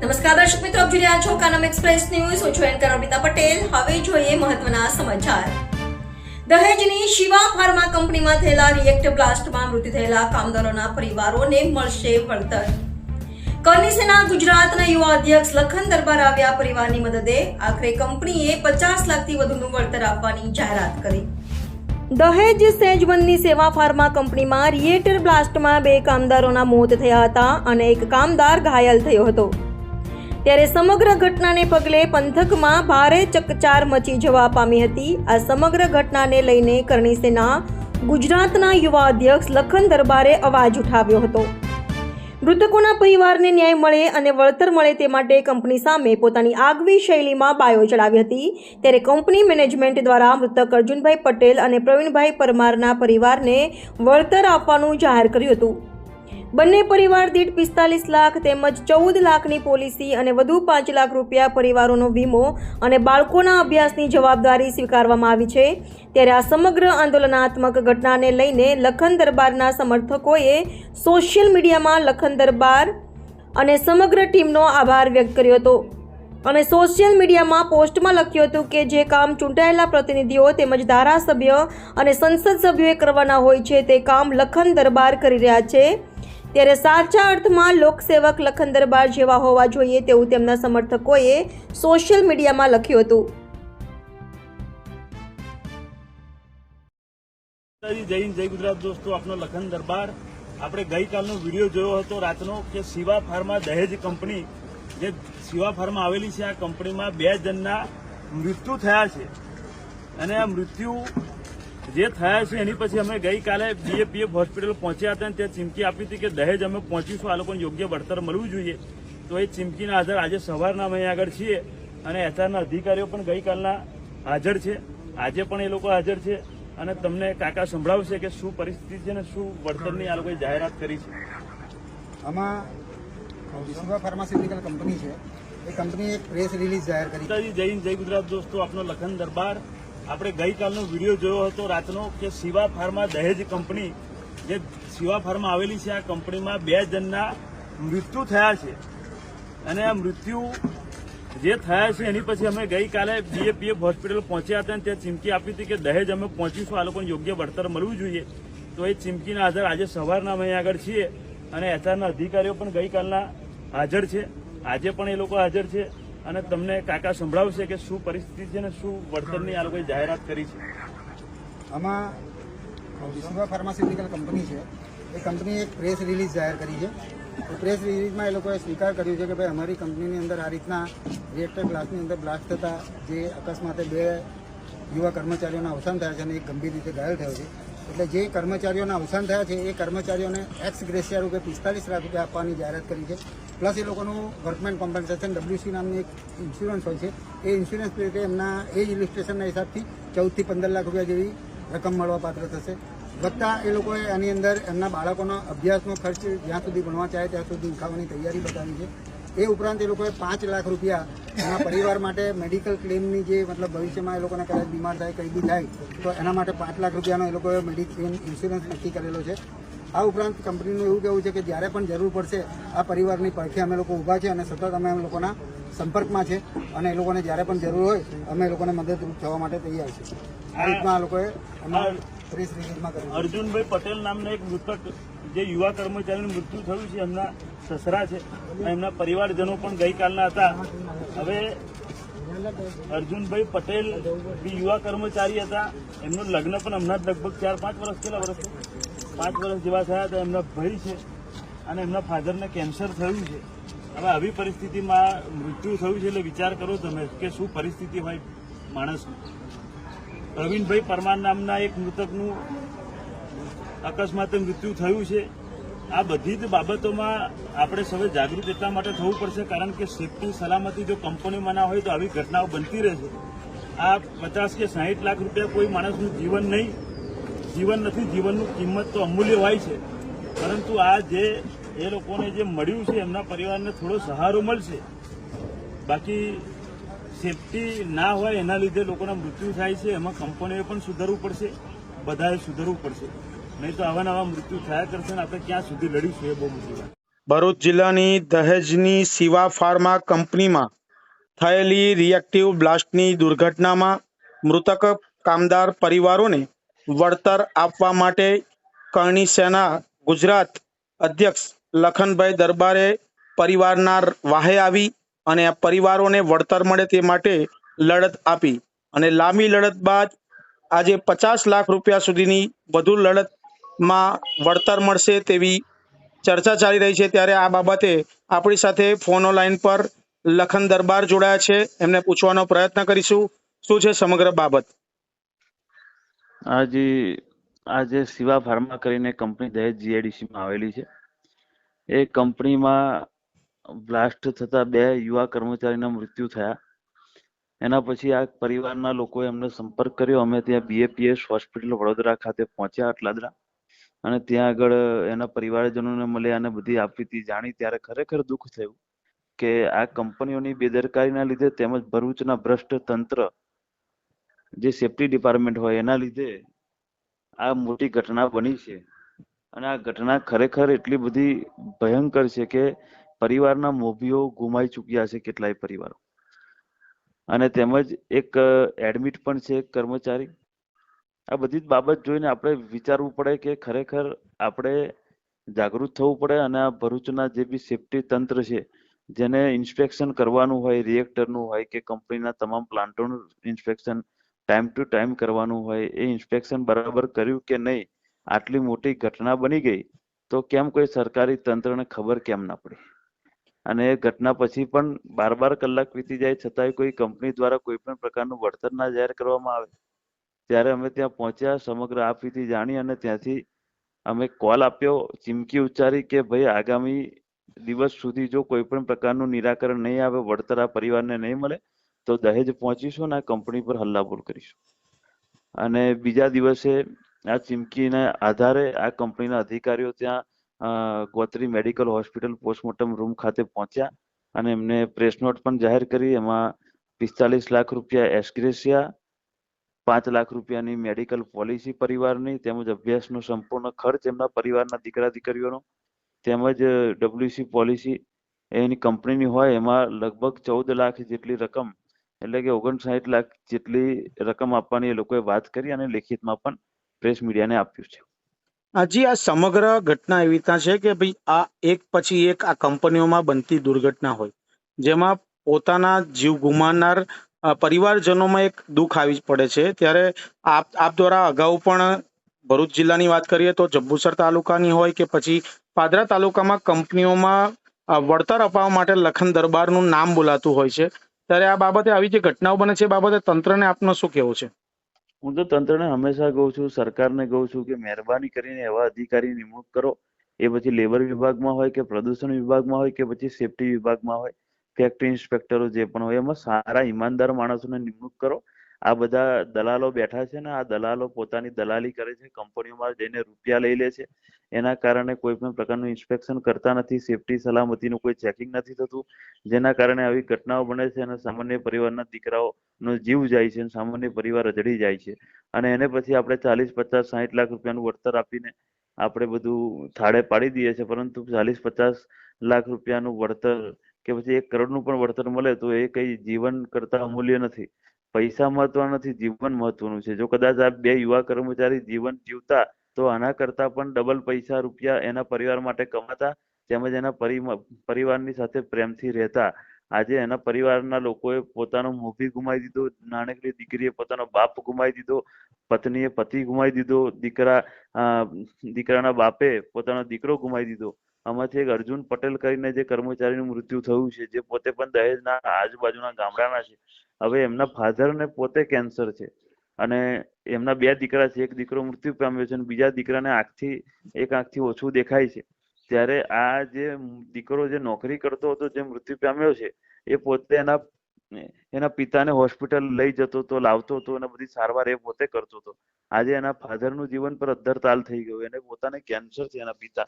નમસ્કાર, દર્શક મિત્રો, આપ જોઈ રહ્યા છો કાનમ એક્સપ્રેસ ન્યૂઝ. હું છું એન્કર અર્પિતા પટેલ. હવે જોઈએ મહત્વના સમાચાર. દહેજની શિવા ફાર્મા કંપનીમાં થયેલા રિએક્ટ બ્લાસ્ટમાં મૃત્યુ થયેલા કામદારોના પરિવારોને મળશે વળતર. કરનીસેના ગુજરાતના યુવા અધ્યક્ષ લખન દરબાર આવ્યા પરિવારની મદદે આખરે કંપનીએ પચાસ લાખથી વધુનું વળતર આપવાની જાહેરાત કરી. દહેજ સેજવનની સેવા ફાર્મા કંપનીમાં રિએટર બ્લાસ્ટમાં બે કામદારોના મોત થયા હતા અને એક કામદાર ઘાયલ થયો હતો. ત્યારે સમગ્ર ઘટનાને પગલે પંથકમાં ભારે ચકચાર મચી જવા પામી હતી. આ સમગ્ર ઘટનાને લઈને કરણી સેના ગુજરાતના યુવા અધ્યક્ષ લખન દરબારે અવાજ ઉઠાવ્યો હતો. મૃતકોના પરિવારને ન્યાય મળે અને વળતર મળે તે માટે કંપની સામે પોતાની આગવી શૈલીમાં બાયો ચડાવી હતી. ત્યારે કંપની મેનેજમેન્ટ દ્વારા મૃતક અર્જુનભાઈ પટેલ અને પ્રવીણભાઈ પરમારના પરિવારને વળતર આપવાનું જાહેર કર્યું હતું. બંને પરિવાર દીઠ પિસ્તાલીસ લાખ તેમજ ચૌદ લાખની પોલિસી અને વધુ પાંચ લાખ રૂપિયા પરિવારોનો વીમો અને બાળકોના અભ્યાસની જવાબદારી સ્વીકારવામાં આવી છે. ત્યારે આ સમગ્ર આંદોલનાત્મક ઘટનાને લઈને લખન દરબારના સમર્થકોએ સોશિયલ મીડિયામાં લખન દરબાર અને સમગ્ર ટીમનો આભાર વ્યક્ત કર્યો હતો. અને સોશિયલ મીડિયામાં પોસ્ટમાં લખ્યું હતું કે જે કામ ચૂંટાયેલા પ્રતિનિધિઓ તેમજ ધારાસભ્ય અને સંસદ સભ્યોએ કરવાના હોય છે તે કામ લખન દરબાર કરી રહ્યા છે. ત્યારે સાચા અર્થમાં લોકસેવક લખન દરબાર જેવા હોવા જોઈએ તેવું તેમના સમર્થકોએ સોશિયલ મીડિયામાં લખ્યું હતું. જય જય ગુજરાત દોસ્તો, આપનો લખન દરબાર આપણે ગઈકાલનો વીડિયો જોયો હતો રાતનો કે શિવા ફાર્મા દહેજ કંપની, જે શિવા ફાર્મા આવેલી છે, આ કંપનીમાં બે જણના મૃત્યુ થયા છે. અને આ મૃત્યુ જે થયા છે એની પછી અમે ગઈકાલે બીએપીએફ હોસ્પિટલ પહોંચ્યા હતા અને ત્યાં ચીમકી આપી હતી કે દહેજ અમે પહોંચીશું આ લોકોને યોગ્ય વળતર મળવું જોઈએ. તો એ ચીમકીના આધાર આજે સવારના અમે આગળ છીએ અને એચઆરના અધિકારીઓ પણ ગઈકાલના હાજર છે. આજે પણ એ લોકો હાજર છે અને તમને કાકા સંભળાવશે કે શું પરિસ્થિતિ છે ને શું વળતરની આ લોકોએ જાહેરાત કરી છે. આમાં વિશ્વા ફાર્માસ્યુટિકલ કંપની છે. એ કંપનીએ એક પ્રેસ રિલીઝ જાહેર કરી. જય જય ગુજરાત દોસ્તો આપનો લખન દરબાર. આપણે ગઈકાલનો વીડિયો જોયો હતો રાતનો કે શિવા ફાર્મા દહેજ કંપની, જે શિવા ફાર્મા આવેલી છે, આ કંપનીમાં બે જણના મૃત્યુ થયા છે. અને આ મૃત્યુ જે થયા છે, એની પછી અમે ગઈકાલે બીએપીએફ હોસ્પિટલ પહોંચ્યા હતા અને ત્યાં ચીમકી આપી હતી કે દહેજ અમે પહોંચીશું, આ લોકોને યોગ્ય વળતર મળવું જોઈએ. તો એ ચીમકીના આધાર આજે સવારના અમે આગળ છીએ અને એચઆરના અધિકારીઓ પણ ગઈકાલના હાજર છે. આજે પણ એ લોકો હાજર છે. અને તમને કાકા સંભળાવશે કે શું પરિસ્થિતિ છે ને શું વળતરની આ લોકોએ જાહેરાત કરી છે? આમાં વિશ્વા ફાર્માસ્યુટિકલ કંપની છે. એ કંપનીએ એક પ્રેસ રિલીઝ જાહેર કરી છે. તો પ્રેસ રિલીઝમાં એ લોકોએ સ્વીકાર કર્યું છે કે ભાઈ અમારી કંપનીની અંદર આ રીતના રિએક્ટર ગ્લાસની અંદર બ્લાસ્ટ થતા જે અકસ્માતે બે યુવા કર્મચારીઓના અવસાન થયા છે અને એક ગંભીર રીતે ઘાયલ થયો છે. એટલે જે કર્મચારીઓના અવસાન થયા છે, એ કર્મચારીઓને એક્સ ગ્રેસિયા રૂપે પિસ્તાલીસ લાખ રૂપિયા આપવાની જાહેરાત કરી છે. પ્લસ એ લોકોનું વર્કમેન કોમ્પન્સેશન ડબ્લ્યુસી નામની એક ઇન્સ્યોરન્સ હોય છે. એ ઇન્સ્યોરન્સ રીતે એમના એજ ઇલિસ્ટ્રેશનના હિસાબથી ચૌદથી પંદર લાખ રૂપિયા જેવી રકમ મળવા પાત્ર થશે. વત્તા એ લોકોએ આની અંદર એમના બાળકોનો અભ્યાસનો ખર્ચ જ્યાં સુધી ભણવા ચાહે ત્યાં સુધી ઉઠાવવાની તૈયારી બતાવી છે. એ ઉપરાંત એ લોકોએ પાંચ લાખ રૂપિયા એના પરિવાર માટે મેડિકલ ક્લેમની જે મતલબ ભવિષ્યમાં એ લોકોને કદાચ બીમાર થાય, કંઈ બી થાય, તો એના માટે પાંચ લાખ રૂપિયાનો એ લોકોએ મેડિક્લેમ ઇન્સ્યોરન્સ નક્કી કરેલો છે. આ ઉપરાંત કંપનીનું એવું કહેવું છે કે જ્યારે પણ જરૂર પડશે આ પરિવારની પડખે અમે લોકો ઊભા છે અને સતત અમે એમ લોકોના સંપર્કમાં છે અને એ લોકોને જ્યારે પણ જરૂર હોય અમે એ લોકોને મદદરૂપ થવા માટે તૈયાર છે. આ રીતના આ લોકોએ કર્યું અર્જુનભાઈ પટેલ નામના એક મૃતક જે યુવા કર્મચારીનું મૃત્યુ થયું છે એમના સસરા છે એમના પરિવારજનો પણ ગઈકાલના હતા. હવે અર્જુનભાઈ પટેલ યુવા કર્મચારી હતા એમનું લગ્ન પણ હમણાં લગભગ ચાર પાંચ વર્ષ કેટલા વર્ષ પાંચ વર્ષ જેવા થયા તો એમના ભાઈ છે અને એમના ફાધરને કેન્સર થયું છે. હવે આવી પરિસ્થિતિમાં મૃત્યુ થયું છે એટલે વિચાર કરો તમે કે શું પરિસ્થિતિ હોય માણસની. પ્રવીણભાઈ પરમાર નામના એક મૃતકનું અકસ્માતે મૃત્યુ થયું છે. આ બધી જ બાબતોમાં આપણે સૌએ જાગૃત એટલા માટે થવું પડશે કારણ કે સેફટી, સલામતી જો કંપનીમાં ના હોય તો આવી ઘટનાઓ બનતી રહેશે. આ પચાસ કે સાહીઠ લાખ રૂપિયા કોઈ માણસનું જીવન નહીં. જીવન નથી, જીવનનું કિંમત તો અમૂલ્ય હોય છે. પરંતુ આ જે, એ લોકોને જે મળ્યું છે, એમના પરિવારને થોડો સહારો મળશે. બાકી સેફટી ના હોય એના લીધે લોકોના મૃત્યુ થાય છે, એમાં કંપનીઓએ પણ સુધરવું પડશે, બધાએ સુધરવું પડશે. નહીં તો આવા નવા મૃત્યુ થયા કરશે ને આપણે ક્યાં સુધી લડીશું એ બહુ મોટી ભરૂચ જિલ્લાની દહેજની સિવા ફાર્મા કંપનીમાં થયેલી રિએક્ટિવ બ્લાસ્ટની દુર્ઘટનામાં મૃતક કામદાર પરિવારોને વળતર આપવા માટે કરણી સેના ગુજરાત અધ્યક્ષ લખનભાઈ દરબારે પરિવારના વાહે આવી અને પરિવારોને વળતર મળે તે માટે લડત આપી. અને લાંબી લડત બાદ આજે પચાસ લાખ રૂપિયા સુધીની વધુ લડતમાં વળતર મળશે તેવી ચર્ચા ચાલી રહી છે. ત્યારે આ બાબતે આપણી સાથે ફોનો લાઈન પર લખન દરબાર જોડાયા છે. એમને પૂછવાનો પ્રયત્ન કરીશું. શું છે સમગ્ર બાબત? આજે આજે શિવા ફાર્મા કરીને કંપની દહેજ GIDC માં આવેલી છે. એ કંપનીમાં બ્લાસ્ટ થતા બે યુવા કર્મચારીના મૃત્યુ થયા. એના પછી આ પરિવારના લોકોએ અમને સંપર્ક કર્યો. અમે ત્યાં બીએપીએસ હોસ્પિટલ વડોદરા ખાતે પહોંચ્યા અટલાદરા અને ત્યાં આગળ એના પરિવારજનોને મળ્યા અને બધી આપવીતી જાણી ત્યારે ખરેખર દુઃખ થયું કે આ કંપનીઓની બેદરકારીના લીધે તેમજ ભરૂચના ભ્રષ્ટ તંત્ર જે સેફટી ડિપાર્ટમેન્ટ હોય એના લીધે આ મોટી ઘટના બની છે. અને આ ઘટના ખરેખર એટલી બધી ભયંકર છે કે પરિવારના મોભીઓ ગુમાઈ ચૂક્યા છે કેટલાય પરિવારો. અને તેમજ એક એડમિટ પણ છે કર્મચારી. આ બધી જ બાબત જોઈને આપણે વિચારવું પડે કે ખરેખર આપણે જાગૃત થવું પડે અને આ ભરૂચના જે બી સેફટી તંત્ર છે, જેને ઇન્સ્પેક્શન કરવાનું હોય રિએક્ટરનું હોય કે કંપનીના તમામ પ્લાન્ટોનું ઇન્સ્પેક્શન ટાઈમ ટુ ટાઈમ કરવાનું હોય, એ ઇન્સ્પેક્શન બરાબર કર્યું કે નહીં, આટલી મોટી ઘટના બની ગઈ, તો કેમ કોઈ સરકારી તંત્રને ખબર કેમ ના પડી? અને એ ઘટના પછી પણ બાર બાર કલાક વીતી જાય છતાંય કોઈ કંપની દ્વારા કોઈ પણ પ્રકારનું વળતર ના જાહેર કરવામાં આવે. ત્યારે અમે ત્યાં પહોંચ્યા, સમગ્ર આપવીતી જાણી અને ત્યાંથી અમે કોલ આપ્યો, ચીમકી ઉચ્ચારી કે ભાઈ આગામી દિવસ સુધી જો કોઈ પણ પ્રકારનું નિરાકરણ નહીં આવે, વળતર આ પરિવારને નહીં મળે તો દહેજ પહોંચીશું આ કંપની પર હલ્લાબોલ કરીશું. અને બીજા દિવસે આ ચીમકીના આધારે આ કંપનીના અધિકારીઓ ત્યાં Gotri medical hospital postmortem room ખાતે પહોંચ્યા અને એમને પ્રેસ નોટ પણ જાહેર કરી. એમાં પિસ્તાલીસ લાખ રૂપિયા એસ્ક્રેશિયા પાંચ લાખ રૂપિયાની મેડિકલ પોલિસી પરિવારની તેમજ અભ્યાસનો સંપૂર્ણ ખર્ચ એમના પરિવારના દીકરા દીકરીઓનો તેમજ ડબ્લ્યુસી પોલિસી એની કંપનીની હોય એમાં લગભગ ચૌદ લાખ જેટલી રકમ એટલે કે ઓગણસાઠ લાખ જેટલી રકમ આપવાની એ લોકોએ વાત કરી અને લેખિતમાં પણ પ્રેસ મીડિયાને આપ્યું છે. હાજી આ સમગ્ર ઘટના એવી રીતના છે કે ભાઈ આ એક પછી એક આ કંપનીઓમાં બનતી દુર્ઘટના હોય, જેમાં પોતાના જીવ ગુમાવનાર પરિવારજનોમાં એક દુઃખ આવી પડે છે. ત્યારે આપ આપ દ્વારા અગાઉ પણ ભરૂચ જિલ્લાની વાત કરીએ તો જંબુસર તાલુકાની હોય કે પછી પાદરા તાલુકામાં કંપનીઓમાં વળતર અપાવવા માટે લખન દરબારનું નામ બોલાતું હોય છે. ત્યારે આ બાબતે આવી જે ઘટનાઓ બને છે બાબતે તંત્રને આપનો શું કહેવું છે? હું તો તંત્રને હંમેશા કહું છું, સરકારને કહું છું કે મહેરબાની કરીને એવા અધિકારી નિમણૂક કરો. એ પછી લેબર વિભાગમાં હોય કે પ્રદૂષણ વિભાગમાં હોય કે પછી સેફટી વિભાગમાં હોય, ફેક્ટરી ઇન્સ્પેક્ટરો જે પણ હોય, એમાં સારા ઈમાનદાર માણસોને નિમણૂક કરો. આ બધા દલાલો બેઠા છે ને, આ દલાલો પોતાની દલાલી કરે છે, કંપનીઓમાં જઈને રૂપિયા લઈ લે છે. એના કારણે કોઈ પણ પ્રકારનું ઇન્સ્પેક્શન કરતા નથી સેફટી સલામતીનું કોઈ ચેકિંગ નથી થતું. જેના કારણે આવી ઘટનાઓ બને છે અને સામાન્ય પરિવારના દીકરાઓનો જીવ જાય છે અને સામાન્ય પરિવાર રજડી જાય છે. અને એને પછી આપણે ચાલીસ, પચાસ, સાહીઠ લાખ રૂપિયાનું વળતર આપીને આપણે બધું થાળે પાડી દઈએ છીએ. પરંતુ ચાલીસ, પચાસ લાખ રૂપિયાનું વળતર કે પછી એક કરોડનું પણ વળતર મળે તો એ કઈ જીવન કરતા અમૂલ્ય નથી. પૈસા મહત્વના નથી, જીવન મહત્વનું છે. જો કદાચ આ બે યુવા કર્મચારી જીવન જીવતા, તો આના કરતા પણ ડબલ પૈસા રૂપિયા એના પરિવાર માટે કમાતા, તેમજ એના પરિ- પરિવારની સાથે પ્રેમથી રહેતા. આજે એના પરિવારના લોકોએ પોતાનો મોભી ગુમાવી દીધો, નાનકડી દીકરીએ પોતાનો બાપ ગુમાવી દીધો, પત્નીએ પતિ ગુમાવી દીધો, દીકરા દીકરાના બાપે પોતાનો દીકરો ગુમાવી દીધો. આમાંથી એક અર્જુન પટેલ કરીને જે કર્મચારીનું મૃત્યુ થયું છે, જે પોતે પણ દહેજના આજુબાજુના ગામડાના છે. હવે એમના ફાધરને પોતે કેન્સર છે. અને એમના બે દીકરા છે, એક દીકરો મૃત્યુ પામ્યો છે અને બીજા દીકરાને આંખથી, એક આંખથી ઓછું દેખાય છે. ત્યારે આ જે દીકરો જે નોકરી કરતો હતો, જે મૃત્યુ પામ્યો છે, એ પોતે એના એના પિતાને હોસ્પિટલ લઈ જતો હતો, લાવતો હતો અને બધી સારવાર એ પોતે કરતો હતો. આજે એના father નું જીવન પર અદ્ધર થઈ ગયું, એને પોતાને કેન્સર છે એના પિતા.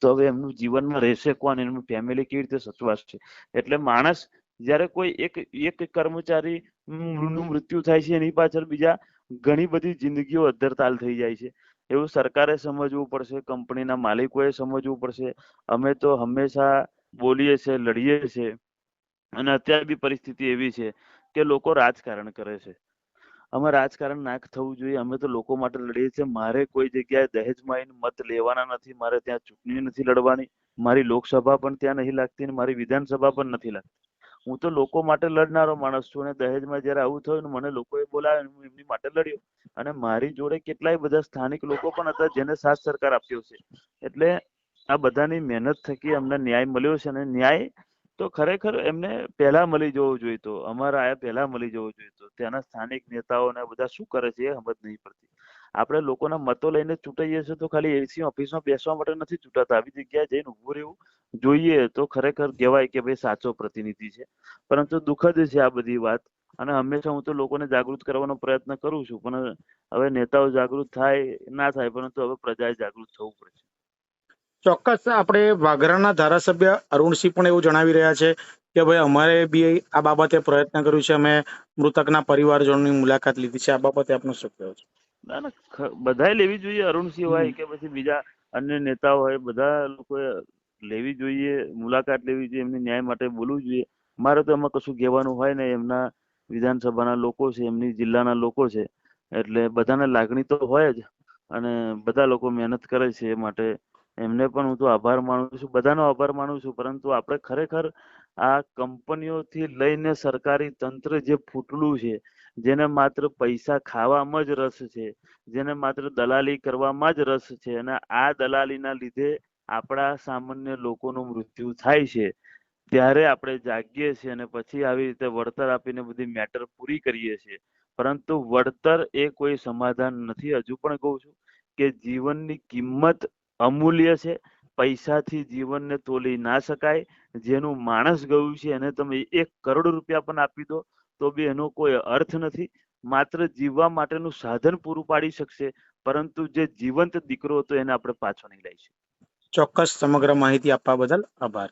તો હવે એમનું જીવનમાં રહેશે કોણ? એમનું ફેમિલી કેવી રીતે સચવાશે એટલે માણસ જ્યારે કોઈ એક એક કર્મચારી નું મૃત્યુ થાય છે, એની પાછળ બીજા ઘણી બધી જિંદગીઓ અદ્ધરતાલ થઈ જાય છે. એવું સરકારે સમજવું પડશે, કંપનીના માલિકોએ સમજવું પડશે. અમે તો હંમેશા બોલીએ છીએ, લડીએ છે અને અત્યારે બી પરિસ્થિતિ એવી છે કે લોકો રાજકારણ કરે છે. અમે રાજકારણ ના થવું જોઈએ, અમે તો લોકો માટે લડીએ છીએ. મારે કોઈ જગ્યાએ દહેજમાં મત લેવાના નથી, મારે ત્યાં ચૂંટણી નથી લડવાની, મારી લોકસભા પણ ત્યાં નહીં લાગતી અને મારી વિધાનસભા પણ નથી લાગતી. હું તો લોકો માટે લડનારો માણસ છું અને દહેજમાં જ્યારે આવું થયું ને મને લોકોએ બોલાવ્યો હું એમની માટે લડ્યો. અને મારી જોડે કેટલાય બધા સ્થાનિક લોકો પણ હતા જેને સાથ સરકાર આપ્યો છે. એટલે આ બધાની મહેનત થકી અમને ન્યાય મળ્યો છે અને ન્યાય તો ખરેખર એમને પહેલા મળી જવું જોઈતો અમારા આયા પહેલા મળી જવો જોઈતો ત્યાંના સ્થાનિક નેતાઓને બધા શું કરે છે એ સમજ નહીં પડતી. આપણે લોકોના મતો લઈને ચૂંટાઈએ છીએ તો ખાલી એસી ઓફિસમાં બેસવા માટે નથી ચૂંટાતા. આવી જગ્યાએ જઈને ઊભું રહેવું જોઈએ તો ખરેખર કહેવાય કે ભાઈ સાચો પ્રતિનિધિ છે. પરંતુ દુઃખદ છે આ બધી વાત અને હંમેશા હું તો લોકોને જાગૃત કરવાનો પ્રયત્ન કરું છું. પણ હવે નેતાઓ જાગૃત થાય, ના થાય, પરંતુ હવે પ્રજાએ જાગૃત થવું પડશે. ચોક્કસ આપણે વાગરાના ધારાસભ્ય અરુણસિંહ પણ એવું જણાવી રહ્યા છે કે ભાઈ અમારે બી આ બાબતે પ્રયત્ન કર્યું છે. અમે મૃતકના પરિવારજનોની મુલાકાત લીધી છે. આ બાબતે આપનો શું કહેવું છે? ના ના બધાએ લેવી જોઈએ અરુણસિંહ હોય કે પછી બીજા અન્ય નેતાઓ હોય બધા લોકોએ લેવી જોઈએ મુલાકાત લેવી જોઈએ એમની ન્યાય માટે બોલવું જોઈએ. મારે તો એમાં કશું કહેવાનું હોય ને એમના વિધાનસભાના લોકો છે એમની જિલ્લાના લોકો છે. એટલે બધાને લાગણી તો હોય જ અને બધા લોકો મહેનત કરે છે એ માટે એમને પણ હું તો આભાર માનું છું, બધાનો આભાર માનું છું, પરંતુ આપણે ખરેખર આ કંપનીઓથી લઈને સરકારી તંત્ર જે ફૂટલું છે, જેને માત્ર પૈસા ખાવામાં જ રસ છે, જેને માત્ર દલાલી કરવામાં જ રસ છે અને આ દલાલીના લીધે આપણા સામાન્ય લોકોનું મૃત્યુ થાય છે, ત્યારે આપણે જાગીએ છીએ અને પછી આવી રીતે વળતર આપીને બધી મેટર પૂરી કરીએ છીએ. પરંતુ વળતર એ કોઈ સમાધાન નથી. હજુ પણ કહું છું કે જીવનની કિંમત અમૂલ્ય છે. પૈસાથી જીવનને તોલી ના શકાય. જેનું માણસ ગયું છે એને તમે એક કરોડ રૂપિયા પણ આપી દો, તો બી એનો કોઈ અર્થ નથી. માત્ર જીવવા માટેનું સાધન પૂરું પાડી શકશે, પરંતુ જે જીવંત દીકરો હતો એને આપણે પાછો નહીં લઈ ચોક્કસ સમગ્ર માહિતી આપવા બદલ આભાર.